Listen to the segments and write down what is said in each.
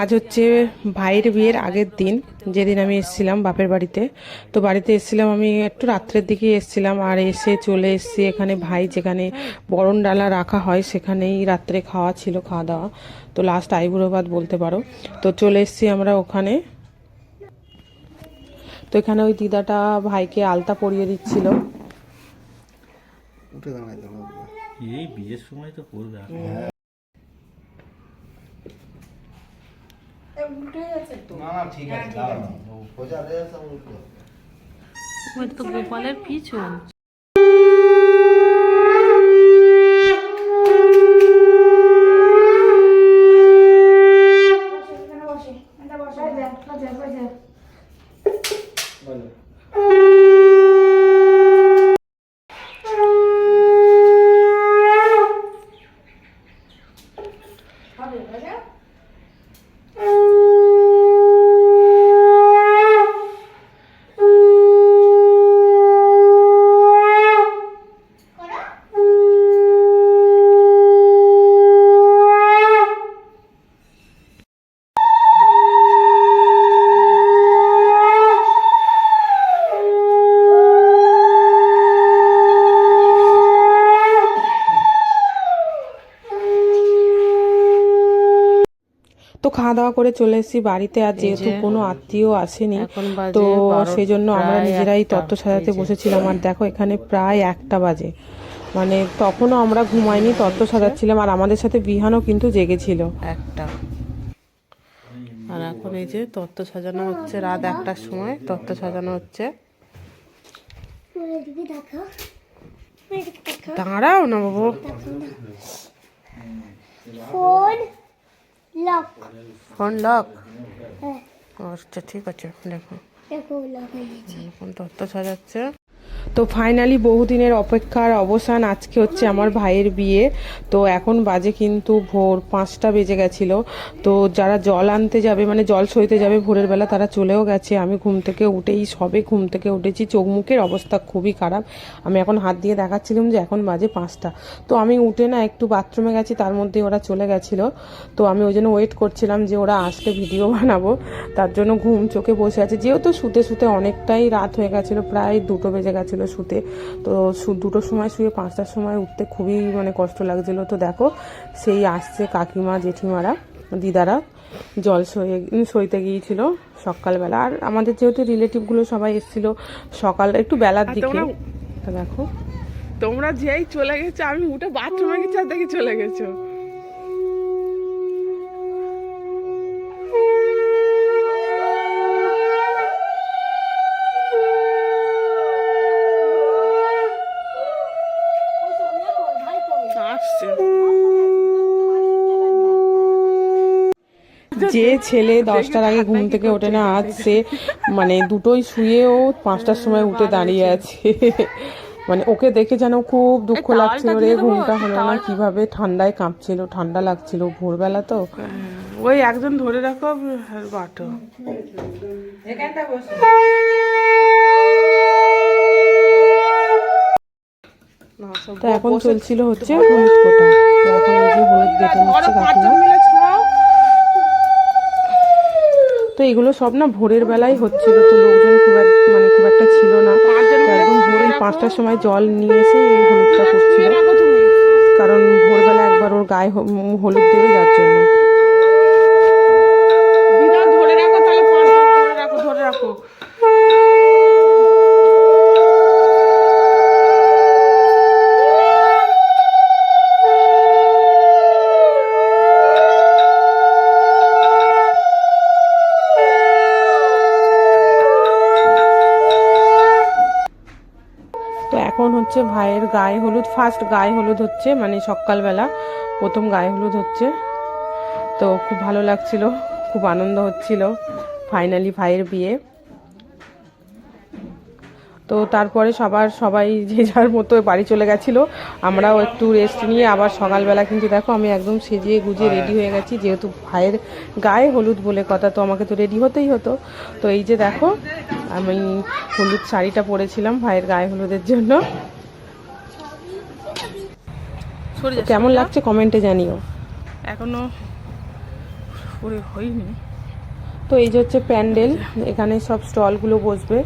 আজ হচ্ছে ভাইয়ের বিয়ের আগের দিন যেদিন আমি এসেছিলাম বাপের বাড়িতে। তো বাড়িতে এসেছিলাম আমি একটু রাত্রের দিকে এসেছিলাম আর এসে চলে এসেছি এখানে ভাই যেখানে বরণ ডালা রাখা হয় সেখানেই রাত্রে খাওয়া ছিল খাওয়া দাওয়া। তো লাস্ট আইবুড়ো ভাত বলতে পারো। তো চলে এসেছি আমরা ওখানে। তো এখানে ওই দিদাটা ভাইকে আলতা পরিয়ে দিচ্ছিল। এই বিয়ের সময় তো না না ঠিক আছে দাঁড়াও। ওটা তো গোপালের পিছন। খাওয়া দাওয়া করে চলে এসেছি বাড়িতে আর যেহেতু কোনো আত্মীয় আসেনি এখন তো সেই জন্য আমরা নিজেরাই তত্ত্ব সাজাতে বসেছিলাম। আর দেখো এখানে প্রায় একটা বাজে। মানে তখনও আমরা ঘুমাইনি তত্ত্ব সাজাচ্ছিলাম। আর আমাদের সাথে বিহানও কিন্তু জেগেছিল। একটা। আর এখন এই যে তত্ত্ব সাজানো হচ্ছে রাত একটার সময় তত্ত্ব সাজানো হচ্ছে। দাঁড়াও না বাবু। ফোন লক ফোন লক আচ্ছা ঠিক আছে দেখো। দেখো লক হয়ে গেছে। সাজাচ্ছে। তো ফাইনালি বহুদিনের অপেক্ষার অবসান, আজকে হচ্ছে আমার ভাইয়ের বিয়ে। তো এখন বাজে কিন্তু ভোর পাঁচটা বেজে গেছিল। তো যারা জল আনতে যাবে মানে জল সইতে যাবে ভোরের বেলা, তারা চলেও গেছে। আমি ঘুম থেকে উঠেই, সবে ঘুম থেকে উঠেছি। চোখ মুখের অবস্থা খুবই খারাপ। আমি এখন হাত দিয়ে দেখাচ্ছিলাম যে এখন বাজে পাঁচটা। তো আমি উঠে না, একটু বাথরুমে গেছি, তার মধ্যে ওরা চলে গেছিল। তো আমি ওই জন্য ওয়েট করছিলাম যে ওরা আসলে ভিডিও বানাবো। তার জন্য ঘুম চোখে বসে আছে। যেহেতু শুতে শুতে অনেকটাই রাত হয়ে গেছিল, প্রায় দুটো বেজে গেছিল শুতে। তো দুটোর সময় শুয়ে পাঁচটার সময় উঠতে খুবই মানে কষ্ট লাগছিল। তো দেখো সেই আসছে কাকিমা জেঠিমারা দিদারা। জল সয়ে সইতে গিয়েছিল সকালবেলা। আর আমাদের যেহেতু রিলেটিভগুলো সবাই এসেছিল সকাল একটু বেলার দিকে। দেখো। তোমরা যেই চলে গেছো আমি উঠে বাথরুমে গেছি আর দেখি চলে গেছো আসছে যে ছেলে দশটার আগে ঘুম থেকে ওঠে না আজ সে মানে দুটোই শুয়েও পাঁচটার সময় উঠে দাঁড়িয়ে আছে। মানে ওকে দেখে যেন খুব দুঃখ লাগছিল রে ঘুমটা হলো না কীভাবে ঠান্ডায় কাঁপছিল ঠান্ডা লাগছিল ভোরবেলা তো। ওই একজন ধরে রাখো বাটো। তো এখন চলছিল হচ্ছে হলুদ কোটা। এখন এই যে হলুদ বেটে নিচ্ছে কাকিমা। তো এগুলো সব না ভোরের বেলায় হচ্ছিল তো লোকজন খুব এক মানে খুব একটা ছিল না। একদম ভোরের পাঁচটার সময় জল নিয়ে এসে এই হলুদটা করছিল। কারণ ভোরবেলা একবার ওর গায়ে হলুদ দেবে যার জন্য। হচ্ছে ভাইয়ের গায়ে হলুদ ফার্স্ট গায়ে হলুদ হচ্ছে মানে সকালবেলা প্রথম গায়ে হলুদ হচ্ছে। তো খুব ভালো লাগছিল খুব আনন্দ হচ্ছিল ফাইনালি ভাইয়ের বিয়ে। তো তারপরে সবার সবাই যে যার মতো বাড়ি চলে গেছিল আমরাও একটু রেস্ট নিয়ে আবার সকালবেলা কিন্তু দেখো আমি একদম সেজিয়ে গুজিয়ে রেডি হয়ে গেছি যেহেতু ভাইয়ের গায়ে হলুদ বলে কথা তো আমাকে তো রেডি হতেই হতো। তো এই যে দেখো আমি হলুদ শাড়িটা পরেছিলাম ভাইয়ের গায়ে হলুদের জন্য। কেমন লাগছে কমেন্টে জানিও। এখনও পুরো হয়নি। তো এই যে হচ্ছে প্যান্ডেল এখানে সব স্টলগুলো বসবে।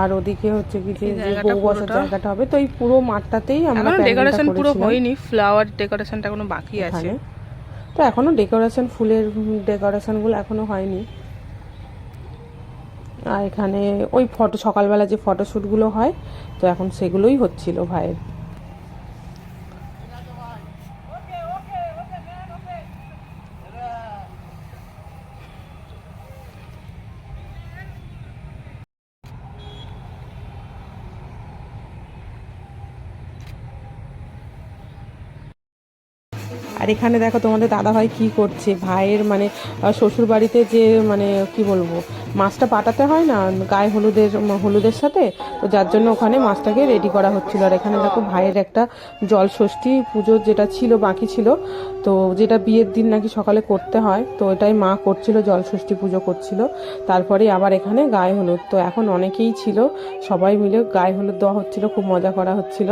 আর ওদিকে হচ্ছে কি যে বউ বসার জায়গাটা হবে। তো এই পুরো মাঠটাতেই আমরা ডেকোরেশন পুরো হয়নি ফ্লাওয়ার ডেকোরেশনটা এখনও বাকি আছে। তো এখনও ডেকোরেশন ফুলের ডেকোরেশনগুলো এখনও হয়নি। আর এখানে ওই ফটো সকালবেলা যে ফটোশ্যুটগুলো হয় তো এখন সেগুলোই হচ্ছিল ভাইয়ের। আর এখানে দেখো তোমাদের দাদা ভাই কি করছে? ভাইয়ের মানে শ্বশুর বাড়িতে যে মানে কি বলব, মাছটা পাঠাতে হয় না, গায়ে হলুদের হলুদের সাথে, তো যার জন্য ওখানে মাছটাকে রেডি করা হচ্ছিল। আর এখানে দেখো ভাইয়ের একটা জল ষষ্ঠী পুজো যেটা ছিল, বাকি ছিল, তো যেটা বিয়ের দিন নাকি সকালে করতে হয়, তো এটাই মা করছিল জল ষষ্ঠী পুজো করছিল। তারপরে আবার এখানে গায়ে হলুদ, তো এখন অনেকেই ছিল, সবাই মিলে গায়ে হলুদ দেওয়া হচ্ছিল, খুব মজা করা হচ্ছিল।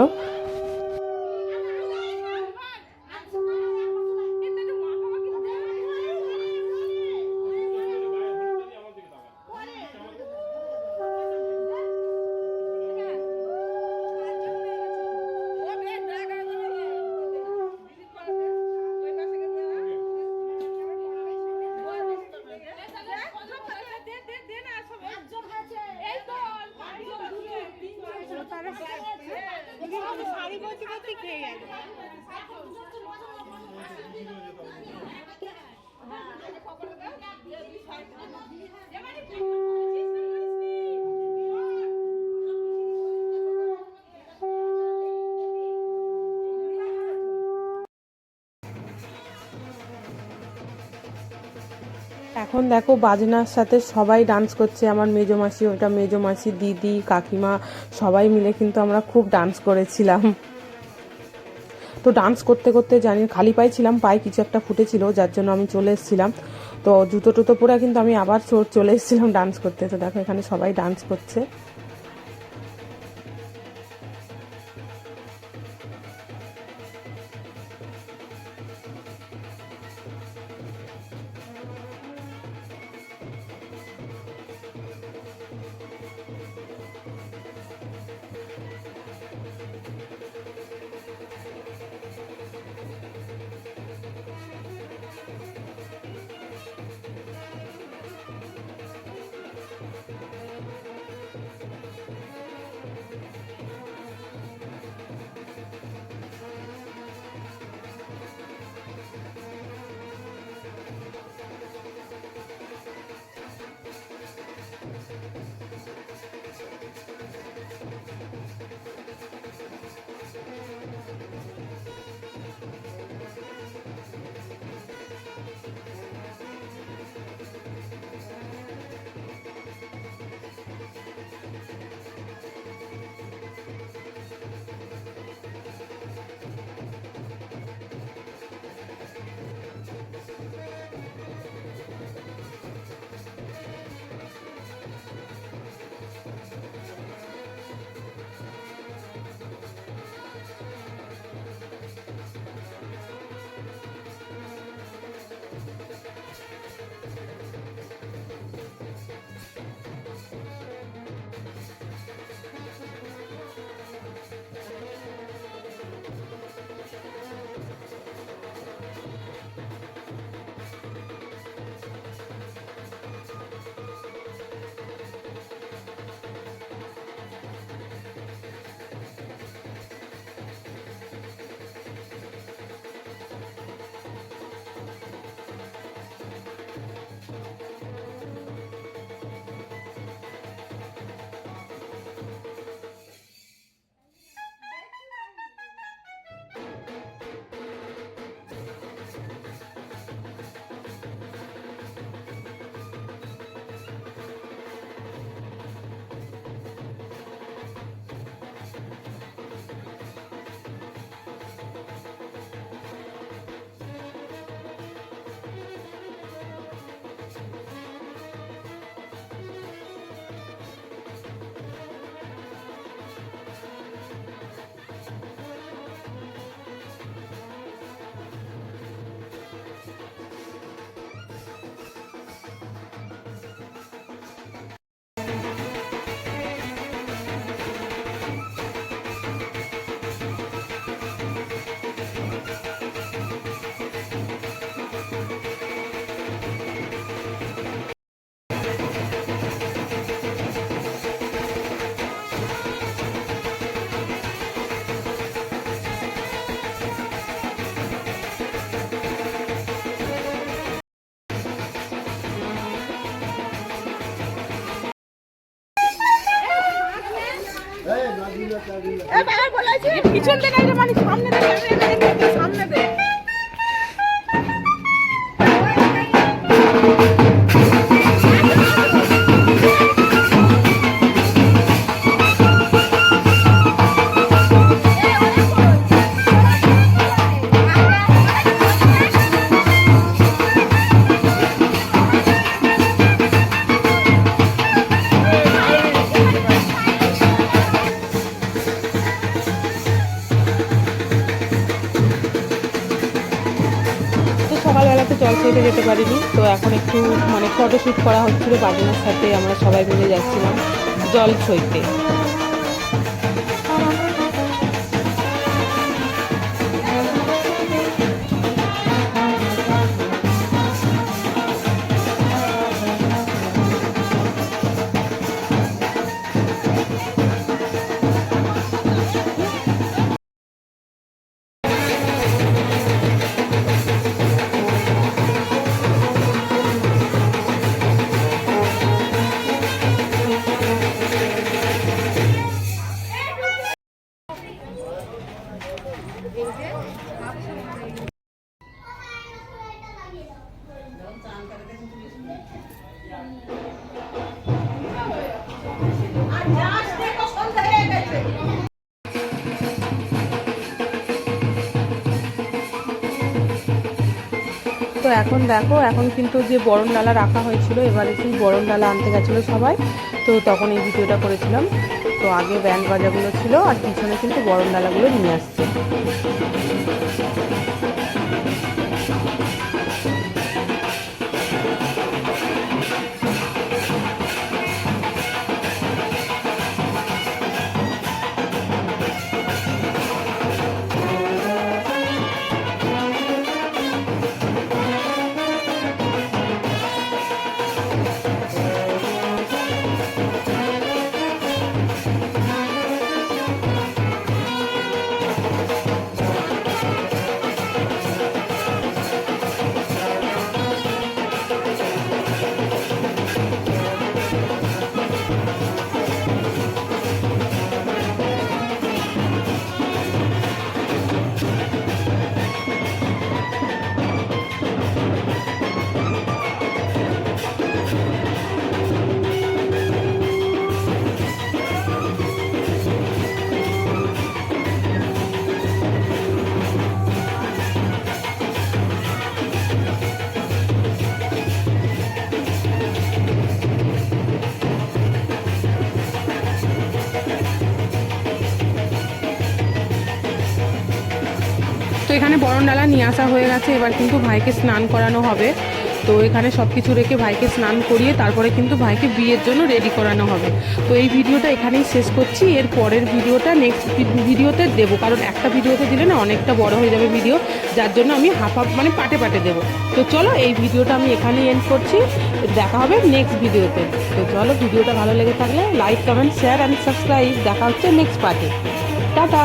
এখন দেখো বাজনার সাথে সবাই ডান্স করছে, আমার মেজো মাসি, ওটা মেজো মাসি, দিদি, কাকিমা, সবাই মিলে কিন্তু আমরা খুব ডান্স করেছিলাম। তো ডান্স করতে করতে জানি খালি পায়ে ছিলাম, পায়ে কিছু একটা ফুটেছিল, যার জন্য আমি চলে এসেছিলাম। তো জুতো টুতো পরে কিন্তু আমি আবার চলে এসেছিলাম ডান্স করতে। তো দেখো এখানে সবাই ডান্স করছে। পিছন থেকে মানে সামনে থেকে সামনে দে সকালবেলাতে যেতে পারিনি। তো এখন একটু মানে ফটোশ্যুট করা হচ্ছিল, বাজনার সাথে আমরা সবাই মিলে যাচ্ছিলাম জল ছইতে তো এখন দেখো, এখন কিন্তু যে বরণ ডালা রাখা হয়েছিল, এবারে সেই বরণ ডালা আনতে গেছিল সবাই। তো তখন এই ভিডিওটা করেছিলাম। তো আগে ব্যান্ড বাজাগুলো ছিল, আর পিছনে কিন্তু বরণ ডালাগুলো নিয়ে আসছে। ডালা নিয়ে আসা হয়ে গেছে, এবার কিন্তু ভাইকে স্নান করানো হবে। তো এখানে সব কিছু রেখে ভাইকে স্নান করিয়ে তারপরে কিন্তু ভাইকে বিয়ের জন্য রেডি করানো হবে। তো এই ভিডিওটা এখানেই শেষ করছি। এর পরের ভিডিওটা নেক্সট ভিডিওতে দেবো। কারণ একটা ভিডিওতে দিলে না অনেকটা বড় হয়ে যাবে ভিডিও যার জন্য আমি হাফ হাফ মানে পাটে পাটে দেবো। তো চলো এই ভিডিওটা আমি এখানেই এন্ড করছি। দেখা হবে নেক্সট ভিডিওতে। তো চলো ভিডিওটা ভালো লেগে থাকলে like comment share and subscribe দেখা হচ্ছে নেক্সট পার্টে টাটা!